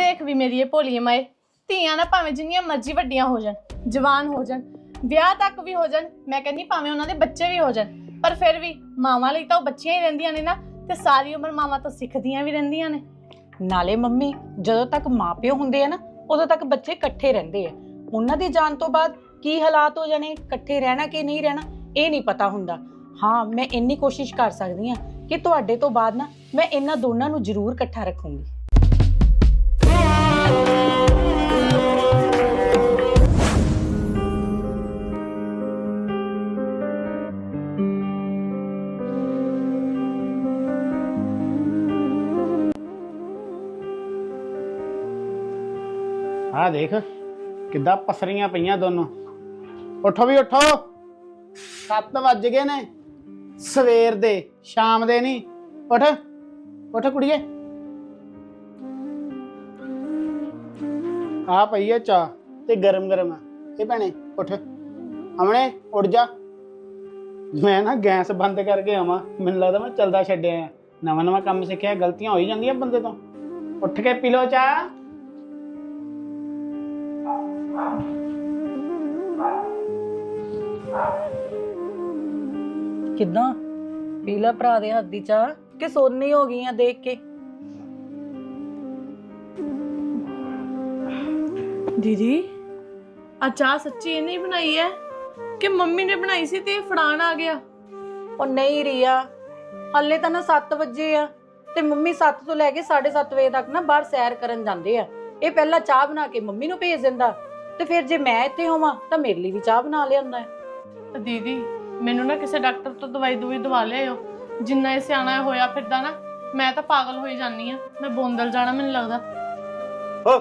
ਦੇਖ ਵੀ ਮੇਰੀ ਇਹ ਭੋਲੀਏ ਮਾਏ ਧੀਆਂ ਨਾ ਭਾਵੇਂ ਜਿੰਨੀਆਂ ਮਰਜ਼ੀ ਵੱਡੀਆਂ ਹੋ ਜਾਣ, ਜਵਾਨ ਹੋ ਜਾਣ, ਵਿਆਹ ਤੱਕ ਵੀ ਹੋ ਜਾਣ, ਮੈਂ ਕਹਿੰਦੀ ਭਾਵੇਂ ਉਹਨਾਂ ਦੇ ਬੱਚੇ ਵੀ ਹੋ ਜਾਣ, ਪਰ ਫਿਰ ਵੀ ਮਾਵਾਂ ਲਈ ਤਾਂ ਉਹ ਬੱਚੀਆਂ ਹੀ ਰਹਿੰਦੀਆਂ ਨੇ ਨਾ, ਤੇ ਸਾਰੀ ਉਮਰ ਮਾਵਾਂ ਤੋਂ ਸਿੱਖਦੀਆਂ ਵੀ ਰਹਿੰਦੀਆਂ ਨੇ। ਨਾਲੇ ਮੰਮੀ, ਜਦੋਂ ਤੱਕ ਮਾਪਿਓ ਹੁੰਦੇ ਆ ਨਾ, ਉਦੋਂ ਤੱਕ ਬੱਚੇ ਇਕੱਠੇ ਰਹਿੰਦੇ ਆ। ਉਹਨਾਂ ਦੀ ਜਾਣ ਤੋਂ ਬਾਅਦ ਕੀ ਹਾਲਾਤ ਹੋ ਜਾਣੇ, ਇਕੱਠੇ ਰਹਿਣਾ ਕਿ ਨਹੀਂ ਰਹਿਣਾ, ਇਹ ਨਹੀਂ ਪਤਾ ਹੁੰਦਾ। ਹਾਂ, ਮੈਂ ਇੰਨੀ ਕੋਸ਼ਿਸ਼ ਕਰ ਸਕਦੀ ਹਾਂ ਕਿ ਤੁਹਾਡੇ ਤੋਂ ਬਾਅਦ ਨਾ ਮੈਂ ਇਹਨਾਂ ਦੋਨਾਂ ਨੂੰ ਜ਼ਰੂਰ ਇਕੱਠਾ ਰੱਖੂੰਗੀ। ਦੇਖ, ਕਿੱਦਾਂ ਪਸਰੀਆਂ ਪਈਆਂ ਦੋਨੋਂ। ਉੱਠੋ ਵੀ ਉੱਠੋ। 7 ਵੱਜ ਗਏ ਨੇ। ਸਵੇਰ ਦੇ, ਸ਼ਾਮ ਦੇ ਨਹੀਂ ਉੱਠ ਉੱਠ ਕੁੜੀਏ। ਆ ਪਈ ਹੈ ਚਾਹ ਤੇ ਗਰਮ ਗਰਮ। ਆ ਇਹ ਭੈਣੇ, ਉੱਠ। ਅਮਣੇ, ਉੱਠ ਜਾ। ਮੈਂ ਨਾ ਗੈਸ ਬੰਦ ਕਰਕੇ ਆਵਾਂ। ਮੈਨੂੰ ਲੱਗਦਾ ਮੈਂ ਚਲਦਾ ਛੱਡਿਆ ਨਵਾਂ ਨਵਾਂ ਕੰਮ ਸਿੱਖਿਆ, ਗਲਤੀਆਂ ਹੋ ਹੀ ਜਾਂਦੀਆਂ ਬੰਦੇ ਤੋਂ। ਉੱਠ ਕੇ ਪੀ ਲੋ ਚਾਹ। ਕਿੱਦਾਂ? ਪੀਲਾ ਭਰਾ ਦੇ ਹੱਥ ਦੀ ਚਾਹ ਕਿ ਸੋਨੀ ਹੋ ਗਈਆਂ ਦੇਖ ਕੇ? ਦੀਦੀ ਆ ਚਾਹ ਸੱਚੀ ਇਹਨੇ ਹੀ ਬਣਾਈ ਹੈ? ਕਿ ਮੰਮੀ ਨੇ ਬਣਾਈ ਸੀ ਤੇ ਇਹ ਫੜਾਣ ਆ ਗਿਆ? ਉਹ ਨਹੀਂ ਰੀਆ ਹੱਲੇ ਤਾਂ ਨਾ 7 ਵਜੇ ਆ ਤੇ ਮੰਮੀ 7 ਤੋਂ ਲੈ ਕੇ 7:30 ਵਜੇ ਤੱਕ ਨਾ ਬਾਹਰ ਸੈਰ ਕਰਨ ਜਾਂਦੇ ਆ। ਇਹ ਪਹਿਲਾਂ ਚਾਹ ਬਣਾ ਕੇ ਮੰਮੀ ਨੂੰ ਭੇਜ ਦਿੰਦਾ। ਤੇ ਫਿਰ ਜੇ ਮੈਂ ਇੱਥੇ ਹੋਵਾਂ ਤਾਂ ਮੇਰੇ ਲਈ ਵੀ ਚਾਹ ਬਣਾ ਲਿਆਉਂਦਾ ਹੈ। ਤੇ ਦੀਦੀ ਮੈਨੂੰ ਨਾ ਕਿਸੇ ਡਾਕਟਰ ਤੋਂ ਦਵਾਈ ਦੂਈ ਦਵਾ ਲਿਆਓ ਜਿੰਨਾ ਇਹ ਸਿਆਣਾ ਹੋਇਆ ਫਿਰਦਾ ਨਾ ਮੈਂ ਤਾਂ ਪਾਗਲ ਹੋਈ ਜਾਨੀ ਆ ਮੈਂ ਬੋਂਦਲ ਜਾਣਾ ਮੈਨੂੰ ਲੱਗਦਾ। ਹੋ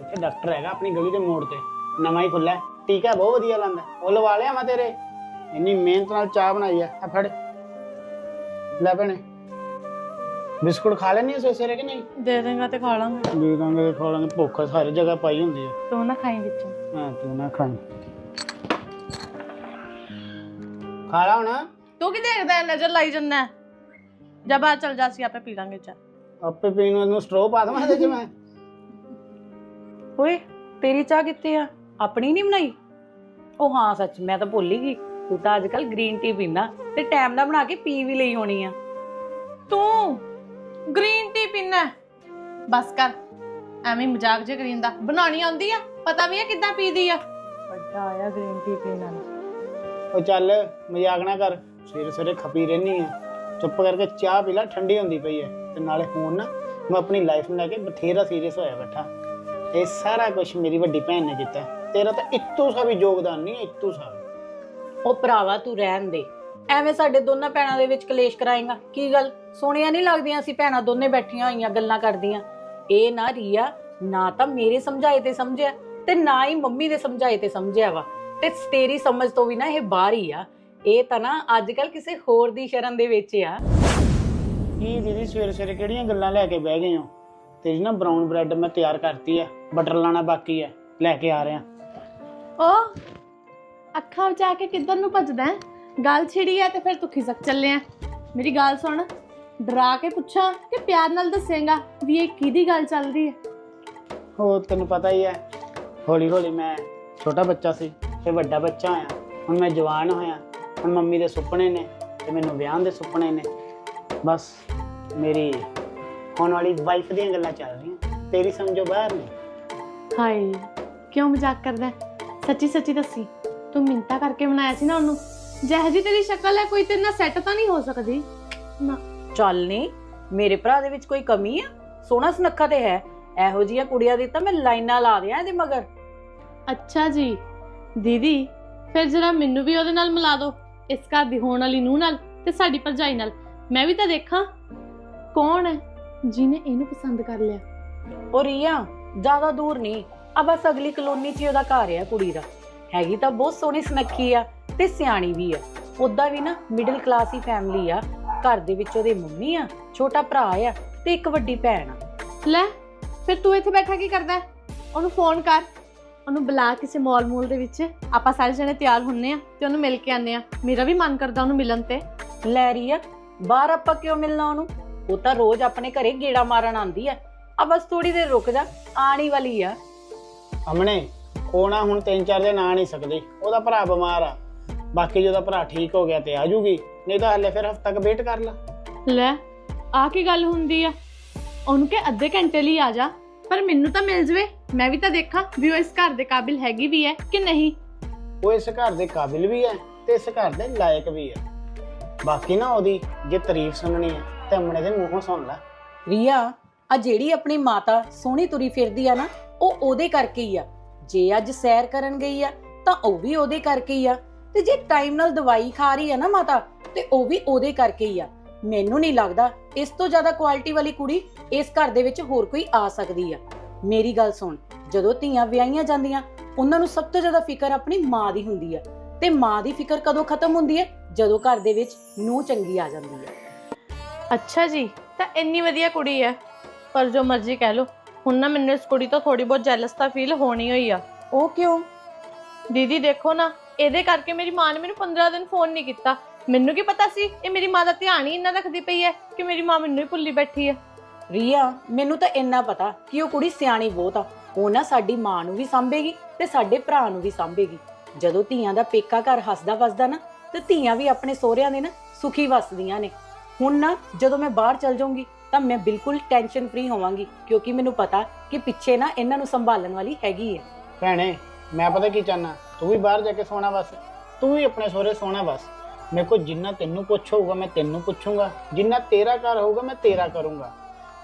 ਇੱਥੇ ਡਾਕਟਰ ਹੈਗਾ ਆਪਣੀ ਗਲੀ ਦੇ ਮੋੜ ਤੇ। ਨਵਾਂ ਹੀ ਖੁੱਲਾ ਹੈ। ਟੀਕਾ ਬਹੁਤ ਵਧੀਆ ਲਾਂਦਾ ਉਹ ਲਵਾ ਲਿਆ ਮੈਂ ਤੇਰੇ। ਇੰਨੀ ਮਿਹਨਤ ਨਾਲ ਚਾਹ ਬਣਾਈ ਆ ਆ ਫੜ। ਲੈ ਭੈਣੇ। ਬਿਸਕੁਟ ਖਾ ਲੈਣੀ ਸਵੇਰੇ ਸਵੇਰੇ ਕਿ ਨਹੀਂ? ਦੇ ਦੇਂਗਾ ਤੇ ਖਾ ਲਾਂਗੇ। ਦੇ ਦਾਂਗੇ ਖਾ ਲਾਂਗੇ। ਭੁੱਖ ਸਾਰੀ ਜਗ੍ਹਾ ਪਾਈ ਹੁੰਦੀ ਹੈ ਤੂੰ ਨਾ ਖਾਈ ਵਿੱਚੋਂ। ਹਾਂ ਤੂੰ ਨਾ ਖਾਈ। ਖਾ ਲਾ ਹੁਣ। ਤੂੰ ਕੀ ਦੇਖਦਾ ਹੈ? ਨਜ਼ਰ ਲਾਈ ਜੰਨਾ ਜਬ ਆ ਚਲ ਜਾ ਸੀ ਆਪੇ ਪੀ ਲਾਂਗੇ ਚਾਹ। ਆਪੇ ਪੀਣ ਨੂੰ ਸਟ੍ਰੋ ਪਾ ਦਵਾਂ ਇਹਦੇ ਚ ਮੈਂ। ਓਏ ਤੇਰੀ ਚਾਹ ਕਿੱਥੇ ਆ? ਆਪਣੀ ਨਹੀਂ ਬਣਾਈ? ਉਹ ਹਾਂ ਸੱਚ ਮੈਂ ਤਾਂ ਭੁੱਲ ਹੀ ਗਈ। ਤੂੰ ਤਾਂ ਅੱਜਕੱਲ ਗ੍ਰੀਨ ਟੀ ਪੀਂਦਾ ਤੇ ਟਾਈਮ ਨਾਲ ਬਣਾ ਕੇ ਪੀ ਵੀ ਲਈ ਹੋਣੀ ਆ। ਤੂੰ ਗ੍ਰੀਨ ਟੀ ਪੀਣਾ ਬਸ ਕਰ ਐਵੇਂ ਮਜ਼ਾਕ ਜੇ ਕਰੀਂਦਾ ਬਣਾਉਣੀ ਆਉਂਦੀ ਆ ਪਤਾ ਵੀ ਆ ਕਿੱਦਾਂ ਪੀਦੀ ਆ। ਵੱਡਾ ਆਇਆ ਗ੍ਰੀਨ ਟੀ ਪੀਣ ਵਾਲਾ। ਉਹ ਚੱਲ ਮਜ਼ਾਕ ਨਾ ਕਰ ਸਵੇਰੇ ਸਵੇਰੇ ਖਪੀ ਰਹਿਨੀ ਆ। ਚੁੱਪ ਕਰਕੇ ਚਾਹ ਪੀ ਲੈ ਠੰਡੀ ਹੁੰਦੀ ਪਈ ਹੈ ਤੇ ਨਾਲੇ ਹੁਣ ਨਾ ਮੈਂ ਆਪਣੀ ਲਾਈਫ ਨੂੰ ਲੈ ਕੇ ਬਥੇਰਾ ਸੀਰੀਅਸ ਹੋਇਆ ਬੈਠਾ। ਇਹ ਸਾਰਾ ਕੁਝ ਮੇਰੀ ਵੱਡੀ ਭੈਣ ਨੇ ਕੀਤਾ। ਤੇਰਾ ਤਾਂ ਇੱਤੂ ਸਾ ਵੀ ਯੋਗਦਾਨ ਨਹੀਂ ਹੈ ਇੱਤੂ ਸਾ ਵੀ। ਉਹ ਭਰਾਵਾ ਤੂੰ ਰਹਿਣ ਦੇ। ਐਵੇਂ ਸਾਡੇ ਦੋਨਾਂ ਭੈਣਾਂ ਦੇ ਵਿੱਚ ਕਲੇਸ਼ ਕਰਾਏਗਾ। ਕੀ ਗੱਲ? ਸੋਹਣੀਆਂ ਨਹੀਂ ਲੱਗਦੀਆਂ ਅਸੀਂ ਭੈਣਾਂ ਦੋਨੇ ਬੈਠੀਆਂ ਹੋਈਆਂ ਗੱਲਾਂ ਕਰਦੀਆਂ। ਇਹ ਨਾ ਰੀਆ ਨਾ ਤਾਂ ਮੇਰੇ ਸਮਝਾਏ ਤੇ ਸਮਝਿਆ ਤੇ ਨਾ ਹੀ ਮੰਮੀ ਦੇ ਸਮਝਾਏ ਤੇ ਸਮਝਿਆ ਵਾ। ਤੇ ਤੇਰੀ ਸਮਝ ਤੋਂ ਵੀ ਨਾ ਇਹ ਬਾਹਰ ਹੀ ਆ। ਇਹ ਤਾਂ ਨਾ ਅੱਜ ਕੱਲ ਕਿਸੇ ਹੋਰ ਦੀ ਸ਼ਰਨ ਦੇ ਵਿੱਚ ਆ। ਕੀ ਦੀਦੀ ਸਵੇਰੇ ਸਵੇਰੇ ਕਿਹੜੀਆਂ ਗੱਲਾਂ ਲੈ ਕੇ ਬਹਿ ਗਏ ਹੋ? ਤੇਰੀ ਨਾ ਬਰਾਊਨ ਬ੍ਰੈਡ ਮੈਂ ਤਿਆਰ ਕਰਤੀ ਆ ਬਟਰ ਲਾਣਾ ਬਾਕੀ ਹੈ ਲੈ ਕੇ ਆ ਰਿਹਾ। ਓ ਅੱਖਾਂ ਵਿੱਚ ਆ ਕੇ ਕਿੱਧਰ ਨੂੰ ਭੱਜਦਾ ਹੈ? ਗੱਲ ਛਿੜੀ ਆ ਤੇ ਫਿਰ ਤੂੰ ਖਿਸਕ ਚੱਲਿਆ ਮੇਰੀ ਗੱਲ ਸੁਣ ਡਰਾ ਕੇ ਪੁੱਛਾਂ ਕਿ ਪਿਆਰ ਨਾਲ ਦੱਸੇਗਾ ਵੀ ਇਹ ਕਿਹਦੀ ਗੱਲ ਚੱਲ ਰਹੀ ਹੈ? ਉਹ ਤੈਨੂੰ ਪਤਾ ਹੀ ਹੈ ਹੌਲੀ ਹੌਲੀ ਮੈਂ ਛੋਟਾ ਬੱਚਾ ਸੀ ਫਿਰ ਵੱਡਾ ਬੱਚਾ ਹੋਇਆ। ਹੁਣ ਮੈਂ ਜਵਾਨ ਹੋਇਆ ਹੁਣ ਮੰਮੀ ਦੇ ਸੁਪਨੇ ਨੇ ਤੇ ਮੈਨੂੰ ਵਿਆਹ ਦੇ ਸੁਪਨੇ ਨੇ। ਬਸ ਮੇਰੀ ਹੋਣ ਵਾਲੀ ਵਾਈਫ ਦੀਆਂ ਗੱਲਾਂ ਚੱਲ ਰਹੀਆਂ ਤੇਰੀ ਸਮਝੋ ਬਾਹਰ ਨੇ ਹਾਏ ਕਿਉਂ ਮਜ਼ਾਕ ਕਰਦਾ? ਸੱਚੀ ਸੱਚੀ ਦੱਸੀ ਤੂੰ ਮਿੰਤਾ ਕਰਕੇ ਬਣਾਇਆ ਸੀ ਨਾ ਉਹਨੂੰ। ਜਿਹੋ ਜੀ ਤੇਰੀ ਸ਼ਕਲ ਹੈ ਕੋਈ ਤੇਰੇ ਨਾਲ ਸੈੱਟ ਤਾਂ ਨਹੀਂ ਹੋ ਸਕਦੀ। ਨਾ। ਚੱਲ ਨਹੀਂ ਮੇਰੇ ਭਰਾ ਦੇ ਵਿੱਚ ਕੋਈ ਕਮੀ ਆ? ਸੋਹਣਾ ਸੁਨੱਖਾ ਤੇ ਹੈ। ਇਹੋ ਜਿਹੀਆਂ ਕੁੜੀਆਂ ਦੀ ਤਾਂ ਮੈਂ ਲਾਈਨਾਂ ਲਾ ਦਿਆਂ ਇਹਦੇ ਮਗਰ। ਅੱਛਾ ਜੀ। ਦੀਦੀ ਫਿਰ ਜਰਾ ਮੈਨੂੰ ਵੀ ਉਹਦੇ ਨਾਲ ਮਿਲਾ ਦਿਓ। ਇਸ ਘਰ ਦੀ ਹੋਣ ਵਾਲੀ ਨੂੰਹ ਨਾਲ ਤੇ ਸਾਡੀ ਭਰਜਾਈ ਨਾਲ। ਮੈਂ ਵੀ ਤਾਂ ਦੇਖਾਂ ਕੌਣ ਹੈ ਜਿਹਨੇ ਇਹਨੂੰ ਪਸੰਦ ਕਰ ਲਿਆ। ਉਹ ਰੀਆ ਜ਼ਿਆਦਾ ਦੂਰ ਨਹੀਂ ਆ ਬਸ ਅਗਲੀ ਕਲੋਨੀ 'ਚ ਹੀ ਉਹਦਾ ਘਰ ਆ ਕੁੜੀ ਦਾ। ਹੈਗੀ ਤਾਂ ਬਹੁਤ ਸੋਹਣੀ ਸੁਨੱਖੀ ਆ। ਤੇ ਸਿਆਣੀ ਵੀ ਆ। ਉਦਾਂ ਵੀ ਨਾ ਮਿਡਲ ਕਲਾਸ ਹੀ ਫੈਮਿਲੀ ਆ। ਘਰ ਦੇ ਵਿੱਚ ਉਹਦੇ ਮੰਮੀ ਆ ਛੋਟਾ ਭਰਾ ਆ ਤੇ ਇੱਕ ਵੱਡੀ ਭੈਣ ਆ। ਲੈ ਫਿਰ ਤੂੰ ਇੱਥੇ ਬੈਠਾ ਕੀ ਕਰਦਾ? ਹੈ? ਉਹਨੂੰ ਫੋਨ ਕਰ। ਉਹਨੂੰ ਬੁਲਾ ਕਿਸੇ ਮਾਲ ਮੂਲ ਦੇ ਵਿੱਚ। ਆਪਾਂ ਸਾਰੇ ਜਣੇ ਤਿਆਰ ਹੁੰਨੇ ਆ ਤੇ ਉਹਨੂੰ ਮਿਲ ਕੇ ਆਨੇ ਆ। ਮੇਰਾ ਵੀ ਮਨ ਕਰਦਾ ਉਹਨੂੰ ਮਿਲਣ ਤੇ। ਲੈ ਰੀਆ ਬਾਹਰ ਆਪਾਂ ਕਿਉਂ ਮਿਲਣਾ ਉਹਨੂੰ? ਉਹ ਤਾਂ ਰੋਜ਼ ਆਪਣੇ ਘਰੇ ਗੇੜਾ ਮਾਰਨ ਆਂਦੀ ਆ। ਆ ਬਸ ਥੋੜੀ ਦੇਰ ਰੁਕ ਜਾ ਆਣੀ ਵਾਲੀ ਆ। ਅਮਨੇ ਉਹ ਨਾ ਹੁਣ ਤਿੰਨ ਚਾਰ ਦਿਨ ਆ ਨਹੀਂ ਸਕਦੀ। ਉਹਦਾ ਭਰਾ ਬਿਮਾਰ ਆ। ਬਾਕੀ ਜਦੋਂ ਭਰਾ ਠੀਕ ਹੋ ਗਿਆ ਤੇ ਆ ਜੂਗੀ ਨਹੀਂ ਤਾਂ ਹਲੇ ਫਿਰ ਹਫਤਾ ਕ ਵੇਟ ਕਰ ਲਾ। ਲੈ ਆ ਕੀ ਗੱਲ ਹੁੰਦੀ ਆ? ਉਹਨੂੰ ਕਿ ਅੱਧੇ ਘੰਟੇ ਲਈ ਆ ਜਾ ਪਰ ਮੈਨੂੰ ਤਾਂ ਮਿਲ ਜਵੇ। ਮੈਂ ਵੀ ਤਾਂ ਦੇਖਾਂ ਵੀ ਉਹ ਇਸ ਘਰ ਦੇ ਕਾਬਿਲ ਹੈਗੀ ਵੀ ਹੈ ਕਿ ਨਹੀਂ। ਉਹ ਇਸ ਘਰ ਦੇ ਕਾਬਿਲ ਵੀ ਹੈ ਤੇ ਇਸ ਘਰ ਦੇ ਲਾਇਕ ਵੀ ਹੈ। ਬਾਕੀ ਨਾ ਉਹਦੀ ਜੇ ਤਾਰੀਫ ਸੁਣਨੀ ਹੈ ਤੇ ਅਮਨੇ ਦੇ ਮੂੰਹੋਂ ਸੁਣ ਲੈ। ਰੀਆ ਆ ਜਿਹੜੀ ਆਪਣੀ ਮਾਤਾ ਸੋਹਣੀ ਤੁਰੀ ਫਿਰਦੀ ਆ ਨਾ ਉਹ ਉਹਦੇ ਕਰਕੇ ਹੀ ਆ। ਜੇ ਅੱਜ ਸੈਰ ਕਰਨ ਗਈ ਆ ਤਾਂ ਉਹ ਵੀ ਉਹਦੇ ਕਰਕੇ ਹੀ ਆ। ਤੇ ਜੇ ਟਾਈਮ ਨਾਲ ਦਵਾਈ ਖਾ ਰਹੀ ਆ ਨਾ ਮਾਤਾ ਤੇ ਉਹ ਵੀ ਉਹਦੇ ਕਰਕੇ ਹੀ ਆ। ਮੈਨੂੰ ਨਹੀਂ ਲੱਗਦਾ ਇਸ ਤੋਂ ਜ਼ਿਆਦਾ ਕੁਆਲਿਟੀ ਵਾਲੀ ਕੁੜੀ ਇਸ ਘਰ ਦੇ ਵਿੱਚ ਹੋਰ ਕੋਈ ਆ ਸਕਦੀ ਆ। ਮੇਰੀ ਗੱਲ ਸੁਣ ਜਦੋਂ ਧੀਆਂ ਵਿਆਹੀਆਂ ਜਾਂਦੀਆਂ ਉਹਨਾਂ ਨੂੰ ਸਭ ਤੋਂ ਜ਼ਿਆਦਾ ਫਿਕਰ ਆਪਣੀ ਮਾਂ ਦੀ ਹੁੰਦੀ ਆ। ਤੇ ਮਾਂ ਦੀ ਫਿਕਰ ਕਦੋਂ ਖਤਮ ਹੁੰਦੀ ਹੈ ਜਦੋਂ ਘਰ ਦੇ ਵਿੱਚ ਨੂੰਹ ਚੰਗੀ ਆ ਜਾਂਦੀ ਹੈ ਅੱਛਾ ਜੀ ਤਾਂ ਇੰਨੀ ਵਧੀਆ ਕੁੜੀ ਹੈ ਪਰ ਜੋ ਮਰਜ਼ੀ ਕਹਿ ਲਓ ਹੁਣ ਨਾ ਮੈਨੂੰ ਇਸ ਕੁੜੀ ਤੋਂ ਥੋੜੀ ਬਹੁਤ ਜੈਲਸ ਤਾਂ ਫੀਲ ਹੋਣੀ ਹੋਈ ਆ। ਉਹ ਕਿਉਂ? ਦੀਦੀ ਦੇਖੋ ਨਾ ਇਹਦੇ ਕਰਕੇ ਮੇਰੀ ਮਾਂ ਨੇ ਮੈਨੂੰ 15 ਦਿਨ ਫੋਨ ਨਹੀਂ ਕੀਤਾ। ਮੈਨੂੰ ਕੀ ਪਤਾ ਸੀ ਇਹ ਮੇਰੀ ਮਾਂ ਦਾ ਧਿਆਨ ਹੀ ਇੰਨਾ ਰੱਖਦੀ ਪਈ ਹੈ ਕਿ ਮੇਰੀ ਮਾਂ ਮੈਨੂੰ ਹੀ ਭੁੱਲੀ ਬੈਠੀ ਹੈ। ਰੀਆ ਮੈਨੂੰ ਤਾਂ ਇੰਨਾ ਪਤਾ ਕਿ ਉਹ ਕੁੜੀ ਸਿਆਣੀ ਬਹੁਤ ਆ। ਉਹ ਨਾ ਸਾਡੀ ਮਾਂ ਨੂੰ ਵੀ ਸੰਭੇਗੀ ਤੇ ਸਾਡੇ ਭਰਾ ਨੂੰ ਵੀ ਸੰਭੇਗੀ। ਜਦੋਂ ਧੀਆਂ ਦਾ ਪੇਕਾ ਘਰ ਹੱਸਦਾ ਵਸਦਾ ਨਾ ਤੇ ਧੀਆਂ ਵੀ ਆਪਣੇ ਸਹੁਰਿਆਂ ਦੇ ਨਾ ਸੁਖੀ ਵਸਦੀਆਂ ਨੇ। ਹੁਣ ਨਾ ਜਦੋਂ ਮੈਂ ਬਾਹਰ ਚਲ ਜਾਊਂਗੀ ਤਾਂ ਮੈਂ ਬਿਲਕੁਲ ਟੈਨਸ਼ਨ ਫ੍ਰੀ ਹੋਵਾਂਗੀ ਕਿਉਂਕਿ ਮੈਨੂੰ ਪਤਾ ਕਿ ਪਿੱਛੇ ਨਾ ਇਹਨਾਂ ਨੂੰ ਸੰਭਾਲਣ ਵਾਲੀ ਹੈਗੀ ਹੈ। ਭੈਣੇ ਮੈਂ ਪਤਾ ਕੀ ਚਾਹਨਾ ਤੂੰ ਵੀ ਬਾਹਰ ਜਾ ਕੇ ਸੋਣਾ ਬਸ, ਤੂੰ ਵੀ ਆਪਣੇ ਸਹੁਰੇ ਸੋਣਾ ਬਸ। ਮੇਰੇ ਕੋਲ ਜਿੰਨਾ ਤੈਨੂੰ ਪੁੱਛ ਹੋਊਗਾ, ਮੈਂ ਤੈਨੂੰ ਪੁੱਛੂੰਗਾ, ਜਿੰਨਾ ਤੇਰਾ ਘਰ ਹੋਊਗਾ, ਮੈਂ ਤੇਰਾ ਕਰੂੰਗਾ।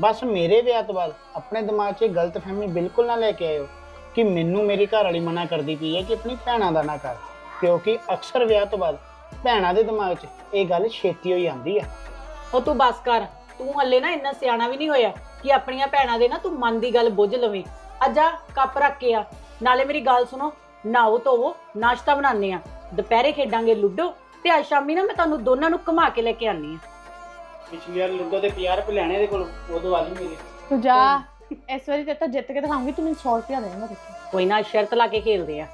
ਬਸ ਮੇਰੇ ਵਿਆਹ ਤੋਂ ਬਾਅਦ ਆਪਣੇ ਦਿਮਾਗ 'ਚ ਇਹ ਗਲਤਫਹਿਮੀ ਬਿਲਕੁਲ ਨਾ ਲੈ ਕੇ ਆਇਓ ਕਿ ਮੈਨੂੰ ਮੇਰੀ ਘਰ ਵਾਲੀ ਮਨਾ ਕਰਦੀ ਪਈ ਹੈ ਕਿ ਆਪਣੀ ਭੈਣਾਂ ਦਾ ਨਾ ਕਰ। ਕਿਉਂਕਿ ਅਕਸਰ ਵਿਆਹ ਤੋਂ ਬਾਅਦ ਭੈਣਾਂ ਦੇ ਦਿਮਾਗ 'ਚ ਇਹ ਗੱਲ ਛੇਤੀ ਹੋਈ ਆਂਦੀ ਆ ਉਹ ਤੂੰ ਬਸ ਕਰ, ਤੂੰ ਹੱਲੇ ਨਾ ਇੰਨਾ ਸਿਆਣਾ ਵੀ ਨਹੀਂ ਹੋਇਆ ਕਿ ਆਪਣੀਆਂ ਭੈਣਾਂ ਦੇ ਨਾ ਤੂੰ ਮਨ ਦੀ ਗੱਲ ਬੁੱਝ ਲਵੇਂ। ਅੱਜਾ ਕੱਪ ਰੱਖ ਕੇ ਆ ਨਾਲੇ ਮੇਰੀ ਗੱਲ ਸੁਣੋ ਨਾਓ ਧੋਵੋ ਨਾਸ਼ਤਾ ਬਣਾਉਂਦੇ ਆ ਦੁਪਹਿਰੇ ਖੇਡਾਂਗੇ ਲੁੱਡੋ ਤੇ ਅੱਜ ਸ਼ਾਮੀ ਨਾ ਮੈਂ ਤੁਹਾਨੂੰ ਦੋਨਾਂ ਨੂੰ ਘੁਮਾ ਕੇ ਲੈ ਕੇ ਆਨੀ ਆ ਪਿਛਲੀ ਵਾਰ ਲੁੱਡੋ ਦੇ 50 ਰੁਪਏ ਲੈਣੇ ਦੇ ਕੋਲ ਉਦੋਂ ਆ ਜੀ ਮੇਰੇ। ਤੂੰ ਜਾ ਇਸ ਵਾਰੀ ਤੇ ਤਾਂ ਜਿੱਤ ਕੇ ਦਿਖਾਉਂਗੀ ਤੂੰ ਮੈਨੂੰ 100 ਰੁਪਇਆ ਦੇਣਾ ਦੇਖੀ ਕੋਈ ਨਾ ਸ਼ਰਤ ਲਾ ਕੇ ਖੇਲਦੇ ਆ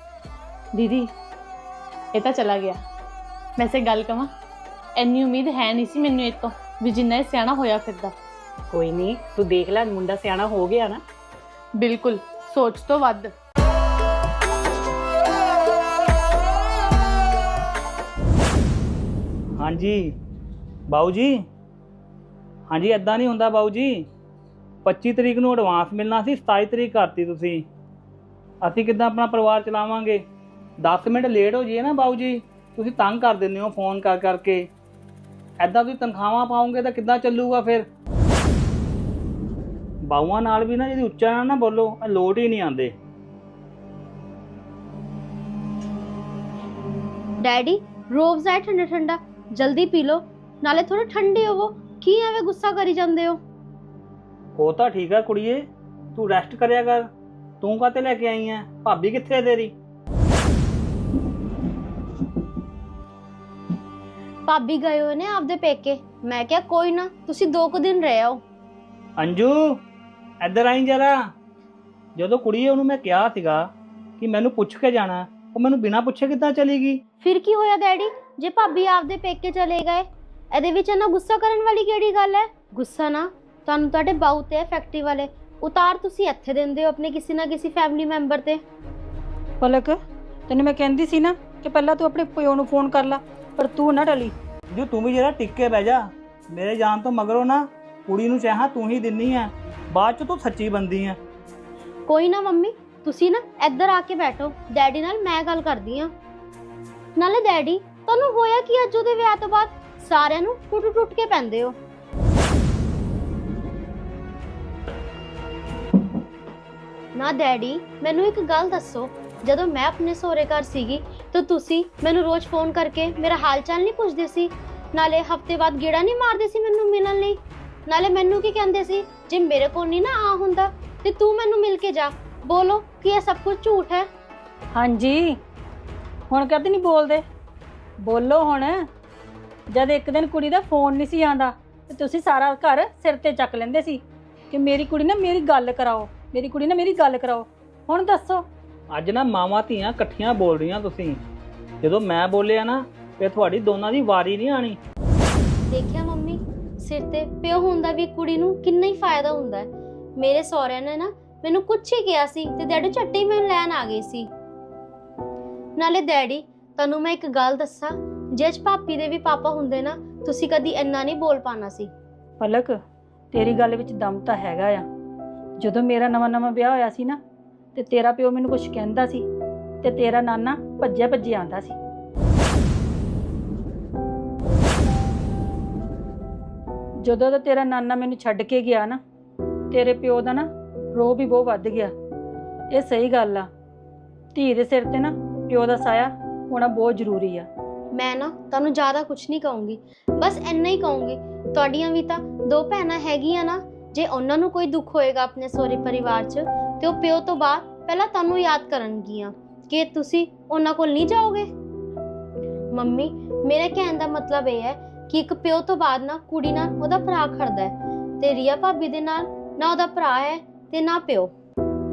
ਦੀਦੀ ਇਹ ਤਾਂ ਚਲਾ ਗਿਆ। ਵੈਸੇ ਗੱਲ ਕਵਾਂ ਇੰਨੀ ਉਮੀਦ ਹੈ ਨਹੀਂ ਸੀ ਮੈਨੂੰ ਇਹ ਤੋਂ ਵੀ ਜਿੰਨਾ ਇਹ ਸਿਆਣਾ ਹੋਇਆ ਫਿਰਦਾ। ਕੋਈ ਨਹੀਂ ਤੂੰ ਦੇਖ ਲੈ ਮੁੰਡਾ ਸਿਆਣਾ ਹੋ ਗਿਆ ਨਾ। ਬਿਲਕੁਲ ਸੋਚ ਤੋਂ ਵੱਧ। ਹਾਂਜੀ। ਬਾਊ ਜੀ ਹਾਂਜੀ ਐਦਾਂ ਨਹੀਂ ਹੁੰਦਾ ਬਾਊ ਜੀ 25 ਤਰੀਕ ਨੂੰ ਐਡਵਾਂਸ ਮਿਲਣਾ ਸੀ 27 ਤਰੀਕ ਕਰਤੀ ਤੁਸੀਂ। ਅਸੀਂ ਕਿੱਦਾਂ ਆਪਣਾ ਪਰਿਵਾਰ ਚਲਾਵਾਂਗੇ? 10 ਮਿੰਟ ਲੇਟ ਹੋ ਜਾਈਏ ਨਾ ਬਾਊ ਜੀ ਤੁਸੀਂ ਤੰਗ ਕਰ ਦਿੰਦੇ ਹੋ ਫੋਨ ਕਰ ਕਰਕੇ। ਐਦਾਂ ਤੁਸੀਂ ਤਨਖਾਹਾਂ ਪਾਉਂਗੇ ਤਾਂ ਕਿੱਦਾਂ ਚੱਲੂਗਾ ਫਿਰ? ਬਾਊਆਂ ਨਾਲ ਵੀ ਨਾ ਜਿਹਦੀ ਉੱਚਾ ਨਾਲ ਨਾ ਬੋਲੋ ਲੋਟ ਹੀ ਨਹੀਂ ਆਉਂਦੇ। ਡੈਡੀ ਰੋਜ਼ ਹੈ ਠੰਡਾ ਠੰਡਾ ਜਲਦੀ ਪੀ ਲਓ ਨਾਲੇ ਥੋੜੇ ਠੰਡੇ ਹੋਵੋ। ਕੀ ਐਵੇਂ ਗੁੱਸਾ ਕਰੀ ਜਾਂਦੇ ਹੋ? ਉਹ ਤਾਂ ਠੀਕ ਆ ਕੁੜੀਏ ਤੂੰ ਰੈਸਟ ਕਰਿਆ ਕਰ। ਤੂੰ ਕਾਤੇ ਲੈ ਕੇ ਆਈ ਐ? ਭਾਬੀ ਕਿੱਥੇ ਹੈ ਤੇਰੀ? ਭਾਬੀ ਗਏ ਹੋਏ ਨੇ ਆਪਦੇ ਪੇਕੇ। ਮੈਂ ਕਿਹਾ ਕੋਈ ਨਾ ਤੁਸੀਂ ਦੋ ਕੁ ਦਿਨ ਰਹਿ ਆਓ। ਅੰਜੂ ਇੱਧਰ ਆਈ ਜਰਾ। ਜਦੋਂ ਕੁੜੀ ਉਹਨੂੰ ਮੈਂ ਕਿਹਾ ਸੀਗਾ ਕਿ ਮੈਨੂੰ ਪੁੱਛ ਕੇ ਜਾਣਾ ਉਹ ਮੈਨੂੰ ਬਿਨਾਂ ਪੁੱਛੇ ਕਿੱਦਾਂ ਚਲੀ ਗਈ? ਫਿਰ ਕੀ ਹੋਇਆ ਡੈਡੀ? ਜੇ ਭਾਬੀ ਆਪਦੇ ਪੇਕੇ ਚਲੇ ਗਏ ਇਹਦੇ ਵਿੱਚ ਇਹਨਾਂ ਗੁੱਸਾ ਕਰਨ ਵਾਲੀ ਕਿਹੜੀ ਗੱਲ ਹੈ? ਗੁੱਸਾ ਨਾ ਤੁਹਾਨੂੰ ਤੁਹਾਡੇ ਬਾਊ ਤੇ ਫੈਕਟਰੀ ਵਾਲੇ ਉਤਾਰ ਤੁਸੀਂ ਇੱਥੇ ਦਿੰਦੇ ਹੋ ਆਪਣੇ ਕਿਸੇ ਨਾ ਕਿਸੇ ਫੈਮਿਲੀ ਮੈਂਬਰ ਤੇ। ਪਲਕ ਤੈਨੂੰ ਮੈਂ ਕਹਿੰਦੀ ਸੀ ਨਾ ਕਿ ਪਹਿਲਾਂ ਤੂੰ ਆਪਣੇ ਪਿਓ ਨੂੰ ਫੋਨ ਕਰ ਲੈ ਪਰ ਤੂੰ ਨਾ ਟਲੀ ਜੋ ਤੂੰ ਵੀ ਜਰਾ ਟਿੱਕ ਬਹਿ ਜਾ ਮੇਰੇ ਜਾਣ ਤੋਂ ਮਗਰੋਂ ਨਾ ਕੁੜੀ ਨੂੰ ਚਾਹਾਂ ਤੂੰ ਹੀ ਦਿੰਨੀ ਐ ਬਾਅਦ ਚ ਤੂੰ ਸੱਚੀ ਬੰਦੀ ਐ। ਕੋਈ ਨਾ ਮੰਮੀ ਤੁਸੀਂ ਨਾ ਇੱਧਰ ਆ ਕੇ ਬੈਠੋ ਡੈਡੀ ਨਾਲ ਮੈਂ ਗੱਲ ਕਰਦੀ ਆ। ਨਾਲੇ ਡੈਡੀ ਤੁਹਾਨੂੰ ਹੋਇਆ ਕੀ ਅੱਜ ਉਹਦੇ ਵਿਆਹ ਤੋਂ ਬਾਅਦ ਸਾਰਿਆਂ ਨੂੰ ਟੁੱਟ ਟੁੱਟ ਕੇ ਪੈਂਦੇ ਹੋ। ਨਾ ਡੈਡੀ, ਮੈਨੂੰ ਇੱਕ ਗੱਲ ਦੱਸੋ। ਜਦੋਂ ਮੈਂ ਆਪਣੇ ਸਹੁਰੇ ਘਰ ਸੀਗੀ, ਤਾਂ ਤੁਸੀਂ ਮੈਨੂੰ ਰੋਜ਼ ਫੋਨ ਕਰਕੇ ਮੇਰਾ ਹਾਲ ਚਾਲ ਨਹੀਂ ਪੁੱਛਦੇ ਸੀ? ਨਾਲੇ ਹਫ਼ਤੇ ਬਾਅਦ ਗੇੜਾ ਨਹੀਂ ਮਾਰਦੇ ਸੀ ਮੈਨੂੰ ਮਿਲਣ ਲਈ? ਨਾਲੇ ਮੈਨੂੰ ਕੀ ਕਹਿੰਦੇ ਸੀ? ਜੇ ਮੇਰੇ ਕੋਲ ਨਹੀਂ ਨਾ ਆ ਹੁੰਦਾ, ਤੇ ਤੂੰ ਮੈਨੂੰ ਮਿਲ ਕੇ ਜਾ। ਬੋਲੋ, ਕਿ ਇਹ ਸਭ ਕੁਝ ਝੂਠ ਹੈ? ਹਾਂਜੀ। ਹੁਣ ਕਦੇ ਨਹੀਂ ਬੋਲਦੇ? ਬੋਲੋ ਹੁਣ। ਜਦ ਇੱਕ ਦਿਨ ਕੁੜੀ ਦਾ ਫੋਨ ਨਹੀਂ ਸੀ ਆਂਦਾ ਤੇ ਤੁਸੀਂ ਸਾਰਾ ਘਰ ਸਿਰ ਤੇ ਚੱਕ ਲੈਂਦੇ ਸੀ ਕਿ ਮੇਰੀ ਕੁੜੀ ਨਾਲ ਮੇਰੀ ਗੱਲ ਕਰਾਓ ਮੇਰੀ ਕੁੜੀ ਨਾਲ ਮੇਰੀ ਗੱਲ ਕਰਾਓ। ਹੁਣ ਦੱਸੋ। ਅੱਜ ਨਾ ਮਾਵਾਂ ਧੀਆਂ ਇਕੱਠੀਆਂ ਬੋਲ ਰਹੀਆਂ ਤੁਸੀਂ। ਜਦੋਂ ਮੈਂ ਬੋਲਿਆ ਨਾ ਫਿਰ ਤੁਹਾਡੀ ਦੋਨਾਂ ਦੀ ਵਾਰੀ ਨਹੀਂ ਆਣੀ ਦੇਖਿਆ ਮੰਮੀ ਸਿਰ ਤੇ ਪਿਓ ਹੁੰਦਾ ਵੀ ਕੁੜੀ ਨੂੰ ਕਿੰਨਾ ਹੀ ਫਾਇਦਾ ਹੁੰਦਾ ਹੈ। ਮੇਰੇ ਸਹੁਰਿਆਂ ਨੇ ਨਾ ਮੈਨੂੰ ਕੁਝ ਹੀ ਕਿਹਾ ਸੀ ਤੇ ਡੈਡੀ ਝੱਟੇ ਹੀ ਮੈਨੂੰ ਲੈਣ ਆ ਗਏ ਸੀ। ਨਾਲੇ ਡੈਡੀ ਤੁਹਾਨੂੰ ਮੈਂ ਇੱਕ ਗੱਲ ਦੱਸਾਂ ਜੇ ਭਾਪੀ ਦੇ ਵੀ ਪਾਪਾ ਹੁੰਦੇ ਨਾ, ਤੁਸੀਂ ਕਦੀ ਇੰਨਾ ਨਹੀਂ ਬੋਲ ਪਾਣਾ ਸੀ। ਪਲਕ, ਤੇਰੀ ਗੱਲ ਵਿੱਚ ਦਮ ਤਾਂ ਹੈਗਾ ਆ। ਜਦੋਂ ਮੇਰਾ ਨਵਾਂ ਨਵਾਂ ਵਿਆਹ ਹੋਇਆ ਸੀ ਨਾ, ਤੇ ਤੇਰਾ ਪਿਓ ਮੈਨੂੰ ਕੁਝ ਕਹਿੰਦਾ ਸੀ, ਤੇ ਤੇਰਾ ਨਾਨਾ ਭੱਜਿਆ ਭੱਜਿਆ ਆਂਦਾ ਸੀ। ਜਦੋਂ ਦਾ ਤੇਰਾ ਨਾਨਾ ਮੈਨੂੰ ਛੱਡ ਕੇ ਗਿਆ ਨਾ, ਤੇਰੇ ਪਿਓ ਦਾ ਨਾ ਰੋਹ ਵੀ ਬਹੁਤ ਵੱਧ ਗਿਆ। ਇਹ ਸਹੀ ਗੱਲ ਆ। ਧੀ ਦੇ ਸਿਰ ਤੇ ਨਾ ਪਿਓ ਦਾ ਸਾਇਆ ਹੋਣਾ ਬਹੁਤ ਜ਼ਰੂਰੀ ਆ। ਮੈਂ ਨਾ ਤੁਹਾਨੂੰ ਜ਼ਿਆਦਾ ਕੁਝ ਨਹੀਂ ਕਹੂੰਗੀ ਬਸ ਇੰਨਾ ਹੀ ਕਹੂੰਗੀ ਤੁਹਾਡੀਆਂ ਵੀ ਤਾਂ ਦੋ ਭੈਣਾਂ ਹੈਗੀਆਂ ਨਾ ਜੇ ਉਹਨਾਂ ਨੂੰ ਕੋਈ ਦੁੱਖ ਹੋਏਗਾ ਆਪਣੇ ਸਹੁਰੇ ਪਰਿਵਾਰ 'ਚ ਤੇ ਉਹ ਪਿਓ ਤੋਂ ਬਾਅਦ ਪਹਿਲਾਂ ਤੁਹਾਨੂੰ ਯਾਦ ਕਰਨਗੀਆਂ ਕਿ ਤੁਸੀਂ ਉਹਨਾਂ ਕੋਲ ਨਹੀਂ ਜਾਓਗੇ। ਮੰਮੀ ਮੇਰੇ ਕਹਿਣ ਦਾ ਮਤਲਬ ਇਹ ਹੈ ਕਿ ਇੱਕ ਪਿਓ ਤੋਂ ਬਾਅਦ ਨਾ ਕੁੜੀ ਨਾਲ ਉਹਦਾ ਭਰਾ ਖੜਦਾ ਹੈ ਤੇ ਰੀਆ ਭਾਬੀ ਦੇ ਨਾਲ ਨਾ ਉਹਦਾ ਭਰਾ ਹੈ ਤੇ ਨਾ ਪਿਓ।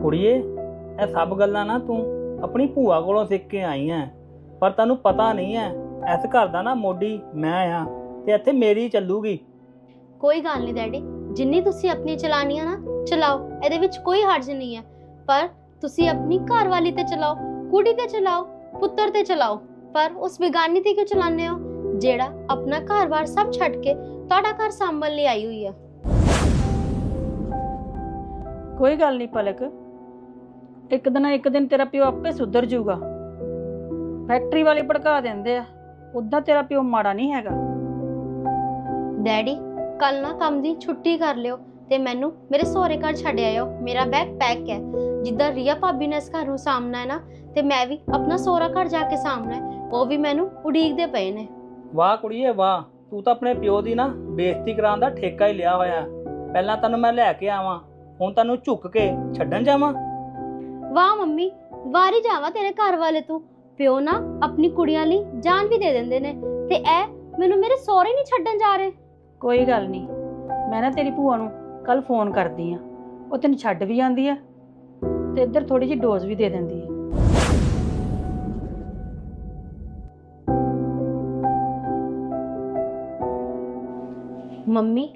ਕੁੜੀਏ ਇਹ ਸਭ ਗੱਲਾਂ ਨਾ ਤੂੰ ਆਪਣੀ ਭੂਆ ਕੋਲੋਂ ਸਿੱਖ ਕੇ ਆਈ ਐ ਪਰ ਤੈਨੂੰ ਪਤਾ ਨਹੀਂ ਐ ਇਸ ਘਰ ਦਾ ਨਾ ਮੋਢੀ ਮੈਂ ਆ ਤੇ ਇੱਥੇ ਮੇਰੀ ਚੱਲੂਗੀ। ਕੋਈ ਗੱਲ ਨਹੀਂ ਡੈਡੀ ਜਿੰਨੀ ਤੁਸੀਂ ਆਪਣੀ ਚਲਾਣੀ ਆ ਨਾ ਚਲਾਓ ਇਹਦੇ ਵਿੱਚ ਕੋਈ ਹਰਜ ਨਹੀਂ ਹੈ ਪਰ ਤੁਸੀਂ ਆਪਣੀ ਘਰ ਵਾਲੀ ਤੇ ਚਲਾਓ ਕੁੜੀ ਤੇ ਚਲਾਓ ਪੁੱਤਰ ਤੇ ਚਲਾਓ ਪਰ ਉਸ ਬਿਗਾਨੀ ਤੇ ਕਿਉਂ ਚਲਾਉਂਦੇ ਹੋ? ਜਿਹੜਾ ਆਪਣਾ ਘਰ-ਬਾਰ ਸਭ ਛੱਡ ਕੇ ਤੁਹਾਡਾ ਘਰ ਸੰਭਲ ਲਈ ਆਈ ਹੋਈ ਹੈ ਕੋਈ ਗੱਲ ਨਹੀਂ ਪਲਕ ਇੱਕ ਦਿਨ ਨਾ ਇੱਕ ਦਿਨ ਤੇਰਾ ਪਿਓ ਆਪੇ ਸੁਧਰ ਜਾਊਗਾ। ਫੈਕਟਰੀ ਵਾਲੇ ਭੜਕਾ ਦਿੰਦੇ ਆ। ਉਦਾਂ ਤੇਰਾ ਪਿਓ ਮਾੜਾ ਨਹੀਂ ਹੈਗਾ। ਡੈਡੀ ਕੱਲ ਨਾ ਕੰਮ ਦੀ ਛੁੱਟੀ ਕਰ ਲਿਓ ਤੇ ਮੈਨੂੰ ਮੇਰੇ ਸਹੁਰੇ ਘਰ ਛੱਡ ਆਇਓ। ਮੇਰਾ ਬੈਗ ਪੈਕ ਹੈ। ਜਿੱਦਾਂ ਰੀਆ ਭਾਬੀ ਨੇ ਇਸ ਘਰ ਨੂੰ ਸਾਹਮਣਾ ਹੈ ਨਾ ਤੇ ਮੈਂ ਵੀ ਆਪਣਾ ਸਹੁਰਾ ਘਰ ਜਾ ਕੇ ਸਾਹਮਣਾ ਹੈ। ਉਹ ਵੀ ਮੈਨੂੰ ਉਡੀਕਦੇ ਪਏ ਨੇ। ਵਾਹ ਕੁੜੀਏ ਵਾਹ। ਤੂੰ ਤਾਂ ਆਪਣੇ ਪਿਓ ਦੀ ਨਾ ਬੇਇੱਜ਼ਤੀ ਕਰਾਉਣ ਦਾ ਠੇਕਾ ਹੀ ਲਿਆ ਹੋਇਆ। ਪਹਿਲਾਂ ਤੈਨੂੰ ਮੈਂ ਲੈ ਕੇ ਆਵਾਂ ਹੁਣ ਤੈਨੂੰ ਝੁੱਕ ਕੇ ਛੱਡਣ ਜਾਵਾਂ? ਵਾਹ ਮੰਮੀ ਵਾਰੀ ਜਾਵਾ ਤੇਰੇ ਘਰ ਵਾਲੇ ਤੂੰ। ਪਿਓ ਨਾ ਆਪਣੀ ਕੁੜੀਆਂ ਲਈ ਜਾਨ ਵੀ ਦੇ ਦਿੰਦੇ ਨੇ ਤੇ ਇਹ ਮੈਨੂੰ ਮੇਰੇ ਸਹੁਰੇ ਨਹੀਂ ਛੱਡਣ ਜਾ ਰਹੇ। ਕੋਈ ਗੱਲ ਨਹੀਂ। ਮੈਂ ਨਾ ਤੇਰੀ ਭੂਆ ਨੂੰ ਕੱਲ ਫੋਨ ਕਰਦੀ ਆ ਉਹ ਤੈਨੂੰ ਛੱਡ ਵੀ ਜਾਂਦੀ ਆ ਤੇ ਇੱਧਰ ਥੋੜੀ ਜਿਹੀ ਡੋਜ਼ ਵੀ ਦੇ ਦਿੰਦੀ ਆ। ਮੰਮੀ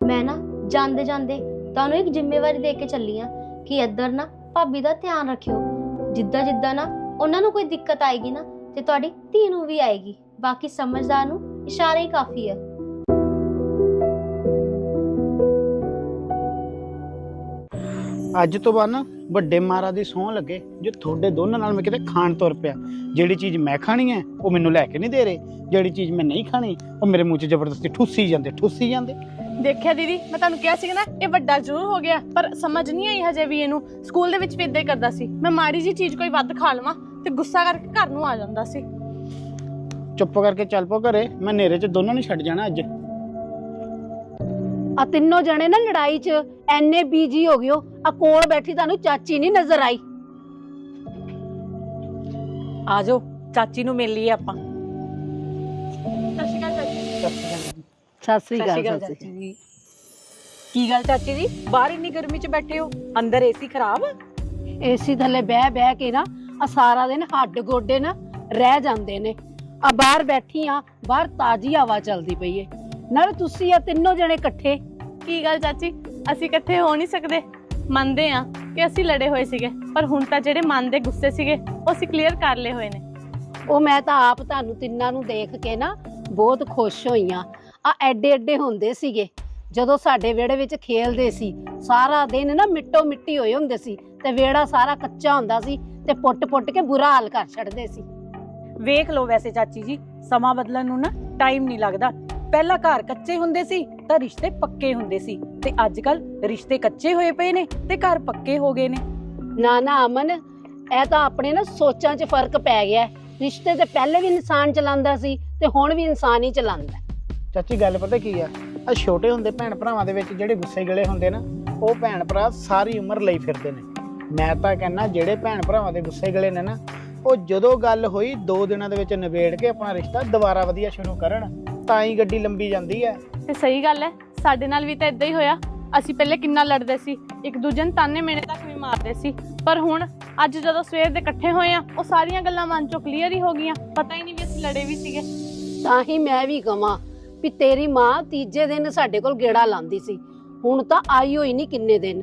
ਮੈਂ ਨਾ ਜਾਂਦੇ ਜਾਂਦੇ ਤੁਹਾਨੂੰ ਇੱਕ ਜ਼ਿੰਮੇਵਾਰੀ ਦੇ ਕੇ ਚੱਲੀ ਆ ਕਿ ਇੱਧਰ ਨਾ ਭਾਬੀ ਦਾ ਧਿਆਨ ਰੱਖਿਓ। ਜਿੱਦਾਂ ਜਿੱਦਾਂ ਨਾ ਉਹਨਾਂ ਨੂੰ ਕੋਈ ਦਿੱਕਤ ਆਏਗੀ ਨਾ ਤੇ ਤੁਹਾਡੀ ਧੀ ਨੂੰ ਵੀ ਆਏਗੀ। ਬਾਕੀ ਸਮਝਦਾਰ ਨੂੰ ਇਸ਼ਾਰੇ ਹੀ ਕਾਫੀ ਹੈ। ਅੱਜ ਤੋਂ ਬਾਅਦ ਨਾ ਵੱਡੇ ਮਹਾਰਾਜ ਦੀ ਸਹੁੰ ਲੱਗੇ ਜੇ ਤੁਹਾਡੇ ਦੋਨਾਂ ਨਾਲ ਮੈਂ ਕਿਤੇ ਖਾਣ ਤੁਰ ਪਿਆ। ਜਿਹੜੀ ਚੀਜ਼ ਮੈਂ ਖਾਣੀ ਹੈ ਉਹ ਮੈਨੂੰ ਲੈ ਕੇ ਨਹੀਂ ਦੇ ਰਹੇ। ਜਿਹੜੀ ਚੀਜ਼ ਮੈਂ ਨਹੀਂ ਖਾਣੀ ਉਹ ਮੇਰੇ ਮੂੰਹ 'ਚ ਜ਼ਬਰਦਸਤੀ ਠੁੱਸੀ ਜਾਂਦੇ ਠੁੱਸੀ ਜਾਂਦੇ। ਦੇਖਿਆ ਦੀਦੀ ਮੈਂ ਤੁਹਾਨੂੰ ਕਿਹਾ ਸੀਗਾ ਨਾ ਇਹ ਵੱਡਾ ਜ਼ਰੂਰ ਹੋ ਗਿਆ ਪਰ ਸਮਝ ਨਹੀਂ ਆਈ ਹਜੇ ਵੀ ਇਹਨੂੰ। ਸਕੂਲ ਦੇ ਵਿੱਚ ਵੀ ਇਦਾਂ ਹੀ ਕਰਦਾ ਸੀ। ਮੈਂ ਮਾੜੀ ਜੀ ਚੀਜ਼ ਕੋਈ ਵੱਧ ਖਾ ਲਵਾਂ। ਤੇ ਗੁੱਸਾ ਕਰਕੇ ਘਰ ਨੂੰ ਆ ਜਾਂਦਾ ਸੀ। ਚੁੱਪ ਕਰਕੇ ਚੱਲ ਪੋ ਘਰੇ ਮੈਂ ਨੇਰੇ 'ਚ ਦੋਨਾਂ ਨੂੰ ਛੱਡ ਜਾਣਾ ਅੱਜ। ਆ ਤਿੰਨੋਂ ਜਣੇ ਨਾ ਲੜਾਈ 'ਚ ਐਨੇ ਬੀਜੀ ਹੋ ਗਿਓ ਆ ਕੋਲ ਬੈਠੀ ਤੁਹਾਨੂੰ ਚਾਚੀ ਨਹੀਂ ਨਜ਼ਰ ਆਈ। ਆ ਜਾਓ ਚਾਚੀ ਨੂੰ ਮਿਲ ਲਈਏ ਆਪਾਂ। ਸਤਿ ਸ਼੍ਰੀ ਅਕਾਲ ਚਾਚੀ ਸਤਿ ਸ੍ਰੀ ਅਕਾਲ ਅਕਾਲ ਜੀ ਕੀ ਗੱਲ ਚਾਚੀ ਜੀ? ਬਾਹਰ ਇੰਨੀ ਗਰਮੀ 'ਚ ਬੈਠੇ ਹੋ ਅੰਦਰ ਏਸੀ ਖਰਾਬ ਆ? ਏਸੀ ਥੱਲੇ ਬਹਿ ਬਹਿ ਕੇ ਨਾ ਆ ਸਾਰਾ ਦਿਨ ਹੱਡ ਗੋਡੇ ਨਾ ਰਹਿ ਜਾਂਦੇ ਨੇ। ਆ ਬਾਹਰ ਬੈਠੀ ਆ ਬਾਹਰ ਤਾਜ਼ੀ ਹਵਾ ਚੱਲਦੀ ਪਈ ਏ। ਨਾਲ ਤੁਸੀਂ ਆ ਤਿੰਨੋਂ ਜਣੇ ਇਕੱਠੇ। ਕੀ ਗੱਲ ਚਾਚੀ? ਅਸੀਂ ਇਕੱਠੇ ਹੋ ਨਹੀਂ ਸਕਦੇ। ਮੰਨਦੇ ਆ ਕਿ ਅਸੀਂ ਲੜੇ ਹੋਏ ਸੀਗੇ ਪਰ ਹੁਣ ਤਾਂ ਜਿਹੜੇ ਮਨ ਦੇ ਗੁੱਸੇ ਸੀਗੇ ਉਹ ਅਸੀਂ ਕਲੀਅਰ ਕਰ ਲਏ ਹੋਏ ਨੇ। ਉਹ ਮੈਂ ਤਾਂ ਆਪ ਤੁਹਾਨੂੰ ਤਿੰਨਾਂ ਨੂੰ ਦੇਖ ਕੇ ਨਾ ਬਹੁਤ ਖੁਸ਼ ਹੋਈ ਆ। ਆ ਐਡੇ ਐਡੇ ਹੁੰਦੇ ਸੀਗੇ। ਜਦੋਂ ਸਾਡੇ ਵਿਹੜੇ ਵਿੱਚ ਖੇਲਦੇ ਸੀ ਸਾਰਾ ਦਿਨ ਨਾ ਮਿੱਟੋ ਮਿੱਟੀ ਹੋਏ ਹੁੰਦੇ ਸੀ ਤੇ ਵਿਹੜਾ ਸਾਰਾ ਕੱਚਾ ਹੁੰਦਾ ਸੀ। ਤੇ ਪੁੱਟ-ਪੁੱਟ ਕੇ ਬੁਰਾ ਹਾਲ ਕਰ ਛੱਡਦੇ ਸੀ। ਵੇਖ ਲਓ ਵੈਸੇ ਚਾਚੀ ਜੀ ਸਮਾਂ ਬਦਲਣ ਨੂੰ ਨਾ ਟਾਈਮ ਨਹੀਂ ਲੱਗਦਾ। ਪਹਿਲਾਂ ਘਰ ਕੱਚੇ ਹੁੰਦੇ ਸੀ ਤਾਂ ਰਿਸ਼ਤੇ ਪੱਕੇ ਹੁੰਦੇ ਸੀ। ਤੇ ਅੱਜ ਕੱਲ ਰਿਸ਼ਤੇ ਕੱਚੇ ਹੋਏ ਪਏ ਨੇ ਤੇ ਘਰ ਪੱਕੇ ਹੋ ਗਏ ਨੇ। ਨਾ ਨਾ ਅਮਨ ਇਹ ਤਾਂ ਆਪਣੇ ਨਾ ਸੋਚਾਂ 'ਚ ਫ਼ਰਕ ਪੈ ਗਿਆ। ਹੈ। ਰਿਸ਼ਤੇ ਤੇ ਪਹਿਲੇ ਵੀ ਇਨਸਾਨ ਚਲਾਉਂਦਾ ਸੀ ਤੇ ਹੁਣ ਵੀ ਇਨਸਾਨ ਹੀ ਚਲਾਉਂਦਾ। ਹੈ। ਚਾਚੀ ਗੱਲ ਪਤਾ ਕੀ ਆ? ਆ ਛੋਟੇ ਹੁੰਦੇ ਭੈਣ ਭਰਾਵਾਂ ਦੇ ਵਿੱਚ ਜਿਹੜੇ ਗੁੱਸੇ ਗਲੇ ਹੁੰਦੇ ਨਾ ਉਹ ਭੈਣ ਭਰਾ ਸਾਰੀ ਉਮਰ ਲਈ ਫਿਰਦੇ ਨੇ। ਮੈਂ ਤਾਂ ਕਹਿੰਦਾ ਜਿਹੜੇ ਭੈਣ ਭਰਾਵਾਂ ਦੇ ਗੁੱਸੇ ਗਲੇ ਨੇ ਨਾ ਉਹ ਜਦੋਂ ਗੱਲ ਹੋਈ 2 ਦਿਨਾਂ ਦੇ ਵਿੱਚ ਨਿਬੇੜ ਕੇ ਆਪਣਾ ਰਿਸ਼ਤਾ ਦੁਬਾਰਾ ਵਧੀਆ ਸ਼ੁਰੂ ਕਰਨ ਤਾਂ ਹੀ ਗੱਡੀ ਲੰਬੀ ਜਾਂਦੀ ਹੈ। ਤੇ ਸਹੀ ਗੱਲ ਹੈ ਸਾਡੇ ਨਾਲ ਵੀ ਤਾਂ ਇਦਾਂ ਹੀ ਹੋਇਆ। ਅਸੀਂ ਪਹਿਲੇ ਕਿੰਨਾ ਲੜਦੇ ਸੀ ਇੱਕ ਦੂਜੇ ਨੂੰ ਤਾਨੇ ਮੇਨੇ ਤੱਕ ਵੀ ਮਾਰਦੇ ਸੀ। ਪਰ ਹੁਣ ਅੱਜ ਜਦੋਂ ਸਵੇਰ ਦੇ ਇਕੱਠੇ ਹੋਏ ਆ ਉਹ ਸਾਰੀਆਂ ਗੱਲਾਂ ਮਨ ਚੋਂ ਕਲੀਅਰ ਹੀ ਹੋ ਗਈਆਂ। ਪਤਾ ਹੀ ਨਹੀਂ ਵੀ ਅਸੀਂ ਲੜੇ ਵੀ ਸੀਗੇ। ਤਾਂ ਹੀ ਮੈਂ ਵੀ ਕਵਾਂ ਵੀ ਤੇਰੀ ਮਾਂ ਤੀਜੇ ਦਿਨ ਸਾਡੇ ਕੋਲ ਗੇੜਾ ਲਾਂਦੀ ਸੀ। ਹੁਣ ਤਾਂ ਆਈ ਹੋਈ ਨਹੀਂ ਕਿੰਨੇ ਦਿਨ।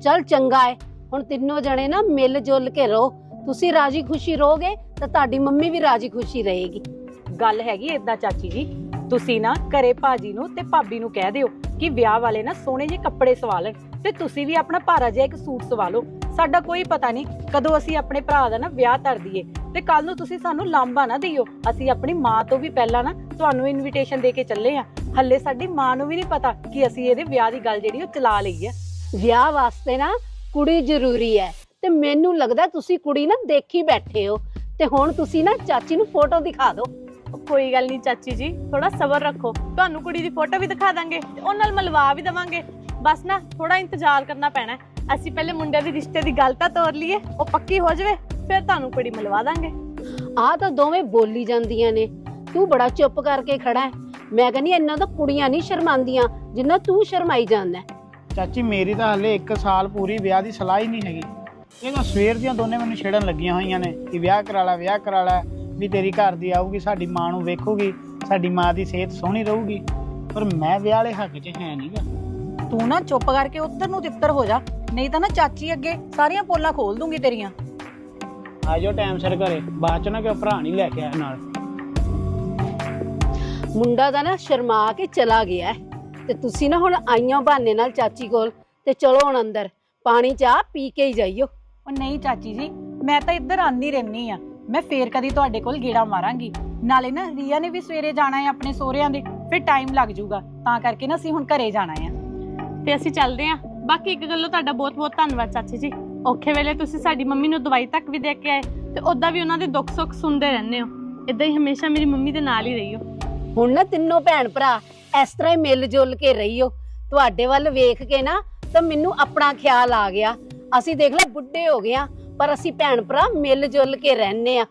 ਚਲ ਚੰਗਾ ਹੈ ਹੁਣ ਤਿੰਨੋਂ ਜਣੇ ਨਾ ਮਿਲ ਜੁਲ ਕੇ ਰਹੋ। ਤੁਸੀਂ ਰਾਜੀ ਖੁਸ਼ੀ ਰਹੋਗੇ ਤਾਂ ਤੁਹਾਡੀ ਮੰਮੀ ਵੀ ਰਾਜੀ ਖੁਸ਼ੀ ਰਹੇਗੀ। ਗੱਲ ਹੈਗੀ ਏਦਾਂ, ਚਾਚੀ ਜੀ। ਤੁਸੀਂ ਨਾ ਘਰੇ ਭਾਜੀ ਨੂੰ ਤੇ ਭਾਬੀ ਨੂੰ ਕਹਿ ਦਿਓ ਕਿ ਵਿਆਹ ਵਾਲੇ ਨਾ ਸੋਹਣੇ ਜਿਹੇ ਕੱਪੜੇ ਸਵਾ ਲੈਣ ਤੇ ਤੁਸੀਂ ਵੀ ਆਪਣਾ ਭਾਰਾ ਜਿਹਾ ਇੱਕ ਸੂਟ ਸਵਾ ਲਓ। ਸਾਡਾ ਕੋਈ ਪਤਾ ਨਹੀਂ ਕਦੋਂ ਅਸੀਂ ਆਪਣੇ ਭਰਾ ਦਾ ਨਾ ਵਿਆਹ ਧਰ ਦਈਏ ਤੇ ਕੱਲ ਨੂੰ ਤੁਸੀਂ ਸਾਨੂੰ ਲਾਂਬਾ ਨਾ ਦਿਓ। ਅਸੀਂ ਆਪਣੀ ਮਾਂ ਤੋਂ ਵੀ ਪਹਿਲਾਂ ਨਾ ਤੁਹਾਨੂੰ ਇਨਵੀਟੇਸ਼ਨ ਦੇ ਕੇ ਚੱਲੇ ਆ। ਹੱਲੇ ਸਾਡੀ ਮਾਂ ਨੂੰ ਵੀ ਨਹੀਂ ਪਤਾ ਕਿ ਅਸੀਂ ਇਹਦੇ ਵਿਆਹ ਦੀ ਗੱਲ ਜਿਹੜੀ ਉਹ ਚਲਾ ਲਈ ਆ। ਵਿਆਹ ਵਾਸਤੇ ਨਾ ਕੁੜੀ ਜ਼ਰੂਰੀ ਹੈ। ਤੇ ਮੈਨੂੰ ਲੱਗਦਾ ਤੁਸੀਂ ਕੁੜੀ ਨਾ ਦੇਖੀ ਬੈਠੇ ਹੋ। ਤੇ ਹੁਣ ਤੁਸੀਂ ਨਾ ਚਾਚੀ ਨੂੰ ਫੋਟੋ ਦਿਖਾ ਦਿਓ। ਕੋਈ ਗੱਲ ਨਹੀਂ ਚਾਚੀ ਜੀ ਥੋੜਾ ਸਬਰ ਰੱਖੋ। ਤੁਹਾਨੂੰ ਕੁੜੀ ਦੀ ਫੋਟੋ ਵੀ ਦਿਖਾ ਦਾਂਗੇ ਤੇ ਉਹ ਨਾਲ ਮਲਵਾ ਵੀ ਦਵਾਂਗੇ। ਬਸ ਨਾ ਥੋੜਾ ਇੰਤਜ਼ਾਰ ਕਰਨਾ ਪੈਣਾ। ਅਸੀਂ ਪਹਿਲੇ ਮੁੰਡੇ ਦੇ ਰਿਸ਼ਤੇ ਦੀ ਗੱਲ ਤਾਂ ਤੋਰ ਲਈਏ ਉਹ ਪੱਕੀ ਹੋ ਜਾਵੇ ਫਿਰ ਤੁਹਾਨੂੰ ਕੁੜੀ ਮਿਲਵਾ ਦਾਂਗੇ। ਆਹ ਤਾਂ ਦੋਵੇਂ ਬੋਲੀ ਜਾਂਦੀਆਂ ਨੇ। ਤੂੰ ਬੜਾ ਚੁੱਪ ਕਰਕੇ ਖੜਾ ਹੈ। ਮੈਂ ਕਹਿੰਦੀ ਇੰਨਾ ਤਾਂ ਕੁੜੀਆਂ ਨਹੀਂ ਸ਼ਰਮਾਂਦੀਆਂ ਜਿੰਨਾ ਤੂੰ ਸ਼ਰਮਾਈ ਜਾਂਦਾ। ਚਾਚੀ ਮੇਰੀ ਤਾਂ ਹਲੇ 1 ਸਾਲ ਪੂਰੀ ਵਿਆਹ ਦੀ ਸਲਾਹ ਹੀ ਨਹੀਂ ਹੈਗੀ। ਇਹ ਤਾਂ ਸਵੇਰ ਦੀਆਂ ਦੋਨੇ ਮੈਨੂੰ ਛੇੜਨ ਲੱਗੀਆਂ ਹੋਈਆਂ ਨੇ ਕਿ ਵਿਆਹ ਕਰਾ ਲੈ ਵਿਆਹ ਕਰਾ ਲੈ ਵੀ ਤੇਰੀ ਘਰ ਦੀ ਆਊਗੀ ਸਾਡੀ ਮਾਂ ਨੂੰ ਵੇਖੂਗੀ ਸਾਡੀ ਮਾਂ ਦੀ ਸਿਹਤ ਸੋਹਣੀ ਰਹੂਗੀ। ਪਰ ਮੈਂ ਵਿਆਹ ਵਾਲੇ ਹੱਕ 'ਚ ਹੈ ਨਹੀਂਗਾ ਤੂੰ ਨਾ ਚੁੱਪ ਕਰਕੇ ਉੱਧਰ ਨੂੰ ਤਿੱਤਰ ਹੋ ਜਾ। ਨਹੀਂ ਤਾਂ ਨਾ ਚਾਚੀ ਅੱਗੇ ਸਾਰੀਆਂ ਪੋਲਾਂ ਖੋਲ ਦੂੰਗੀ ਤੇਰੀਆਂ। ਆ ਜਾਓ ਟਾਈਮ ਸਿਰ ਘਰੇ ਬਾਅਦ ਚ ਨਾ ਕਿ ਭਰਾ ਨਹੀਂ ਲੈ ਕੇ ਆਇਆ ਨਾਲ। ਮੁੰਡਾ ਤਾਂ ਨਾ ਸ਼ਰਮਾ ਕੇ ਚਲਾ ਗਿਆ ਹੈ। ਤੇ ਤੁਸੀਂ ਨਾ ਹੁਣ ਆਈਆਂ ਬਹਾਨੇ ਨਾਲ ਚਾਚੀ ਕੋਲ ਤੇ ਚਲੋ ਹੁਣ ਅੰਦਰ ਪਾਣੀ ਚਾਹ ਪੀ ਕੇ ਹੀ ਜਾਈਓ। ਉਹ ਨਹੀਂ ਚਾਚੀ ਜੀ ਮੈਂ ਤਾਂ ਇੱਧਰ ਆਂਦੀ ਰਹਿਣੀ ਆ ਮੈਂ ਫੇਰ ਕਦੀ ਤੁਹਾਡੇ ਕੋਲ ਗੇੜਾ ਮਾਰਾਂਗੀ। ਨਾਲੇ ਨਾ ਰੀਆ ਨੇ ਵੀ ਸਵੇਰੇ ਜਾਣਾ ਹੈ ਆਪਣੇ ਸਹੁਰਿਆਂ ਦੇ ਫਿਰ ਟਾਈਮ ਲੱਗ ਜਾਊਗਾ। ਤਾਂ ਕਰਕੇ ਨਾ ਅਸੀਂ ਹੁਣ ਘਰੇ ਜਾਣਾ ਹੈ। ਤੇ ਅਸੀਂ ਚੱਲਦੇ ਆਂ ਬਾਕੀ ਇੱਕ ਗੱਲੋਂ ਤੁਹਾਡਾ ਬਹੁਤ-ਬਹੁਤ ਧੰਨਵਾਦ ਚਾਚੀ ਜੀ। ਔਖੇ ਵੇਲੇ ਤੁਸੀਂ ਸਾਡੀ ਮੰਮੀ ਨੂੰ ਦਵਾਈ ਤੱਕ ਵੀ ਦੇ ਕੇ ਆਏ ਤੇ ਉਦਾਂ ਵੀ ਉਹਨਾਂ ਦੇ ਦੁੱਖ ਸੁੱਖ ਸੁਣਦੇ ਰਹਿੰਦੇ ਹੋ। ਇਦਾਂ ਹੀ ਹਮੇਸ਼ਾ ਮੇਰੀ ਮੰਮੀ ਦੇ ਨਾਲ ਹੀ ਰਹੀਓ। ਹੁਣ ਨਾ ਤਿੰਨੋਂ ਭੈਣ ਭਰਾ ਇਸ ਤਰ੍ਹਾਂ ਹੀ ਮਿਲ ਜੁਲ ਕੇ ਰਹੀਓ। ਤੁਹਾਡੇ ਵੱਲ ਵੇਖ ਕੇ ਨਾ ਤਾਂ ਮੈਨੂੰ ਆਪਣਾ ਖਿਆਲ ਆ ਗਿਆ। ਅਸੀਂ ਦੇਖ ਲੈ ਬੁੱਢੇ ਹੋ ਗਏ ਆ, ਪਰ ਅਸੀਂ ਭੈਣ ਭਰਾ ਮਿਲ ਜੁਲ ਕੇ ਰਹਿੰਦੇ ਆ।